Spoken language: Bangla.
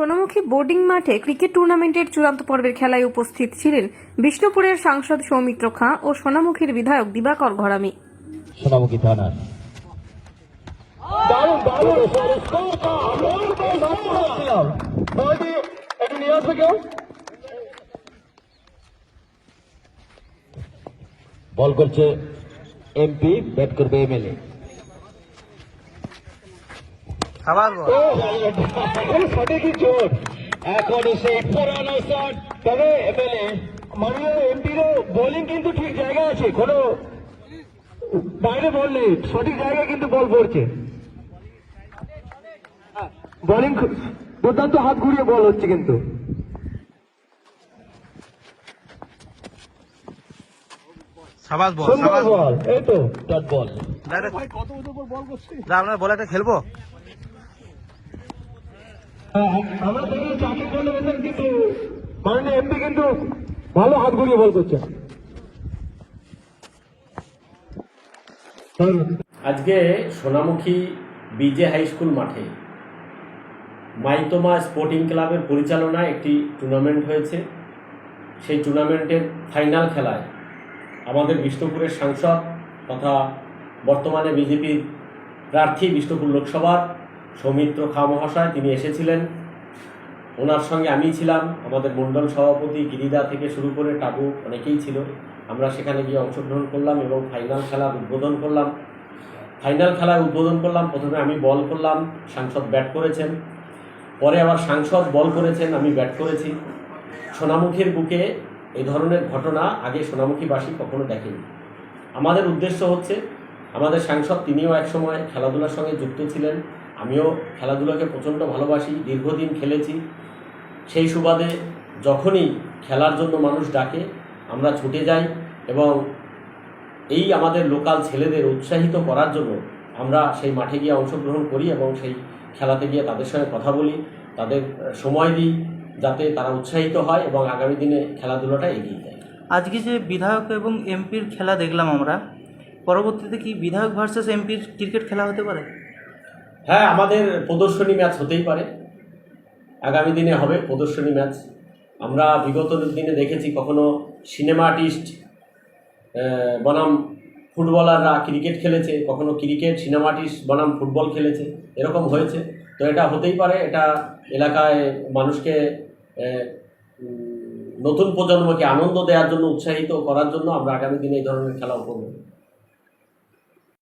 সোনামুখী বোর্ডিং মাঠে ক্রিকেট টুর্নামেন্টের চূড়ান্ত পর্বের খেলায় উপস্থিত ছিলেন বিষ্ণুপুরের সাংসদ সৌমিত্র খাঁ ও সোনামুখীর বিধায়ক দিবাকর ঘরামি। সোনামুখী থানার বল করছে এমপি ব্যাট করবে এমএলএ। ও এখন সঠিকই জোর এখন এসে পুরানো শট। তবে এমএলএ মাননীয় এমপিরও বোলিং কিন্তু ঠিক জায়গায় আছে। কোনো বাইরে বল নেই। সঠিক জায়গায় কিন্তু বল পড়ছে। বোলিং দুর্দান্ত হাত ঘুরিয়ে বল হচ্ছে কিন্তু। সাবাস বল সাবাস বল। এই তো ডট বল আমরা বল একটা খেলব? দেখি চাকরি করলে কিন্তু মাননীয় এমপি কিন্তু ভালো হাত ঘুরিয়ে বল করছে। আজকে সোনামুখী বিজে হাই স্কুল মাঠে মাইতমা স্পোর্টিং ক্লাবের পরিচালনায় একটি টুর্নামেন্ট হয়েছে। সেই টুর্নামেন্টের ফাইনাল খেলায় আমাদের বিষ্ণুপুরের সাংসদ তথা বর্তমানে বিজেপির প্রার্থী বিষ্ণুপুর লোকসভার সৌমিত্র খা মহাশয় তিনি এসেছিলেন। ওনার সঙ্গে আমি ছিলাম, আমাদের মণ্ডল সভাপতি গিরিদা থেকে শুরু করে টাবু অনেকেই ছিল। আমরা সেখানে গিয়ে অংশগ্রহণ করলাম এবং ফাইনাল খেলার উদ্বোধন করলাম। ফাইনাল খেলায় উদ্বোধন করলাম, প্রথমে আমি বল করলাম, সাংসদ ব্যাট করেছেন। পরে আবার সাংসদ বল করেছেন, আমি ব্যাট করেছি। সোনামুখীর বুকে এই ধরনের ঘটনা আগে সোনামুখীবাসী কখনো দেখেনি। আমাদের উদ্দেশ্য হচ্ছে, আমাদের সাংসদ তিনিও একসময় খেলাধুলার সঙ্গে যুক্ত ছিলেন। আমিও খেলাধুলাকে প্রচণ্ড ভালোবাসি, দীর্ঘদিন খেলেছি। সেই সুবাদে যখনই খেলার জন্য মানুষ ডাকে, আমরা ছুটে যাই এবং এই আমাদের লোকাল ছেলেদের উৎসাহিত করার জন্য আমরা সেই মাঠে গিয়ে অংশগ্রহণ করি এবং সেই খেলাতে গিয়ে তাদের সঙ্গে কথা বলি, তাদের সময় দিই যাতে তারা উৎসাহিত হয় এবং আগামী দিনে খেলাধুলাটা এগিয়ে যায়। আজকে যে বিধায়ক এবং এমপির খেলা দেখলাম আমরা, পরবর্তীতে কি বিধায়ক ভার্সেস এমপির ক্রিকেট খেলা হতে পারে? হ্যাঁ আমাদের প্রদর্শনী ম্যাচ হতেই পারে। আগামী দিনে হবে প্রদর্শনী ম্যাচ। আমরা বিগত দিনে দেখেছি কখনো সিনেমা আর্টিস্ট বনাম ফুটবলাররা ক্রিকেট খেলেছে, কখনো ক্রিকেট সিনেমা আর্টিস্ট বনাম ফুটবল খেলেছে, এরকম হয়েছে। তো এটা হতেই পারে, এটা এলাকায় মানুষকে নতুন প্রজন্মকে আনন্দ দেওয়ার জন্য, উৎসাহিত করার জন্য আমরা আগামী দিনে এই ধরনের খেলাও করব।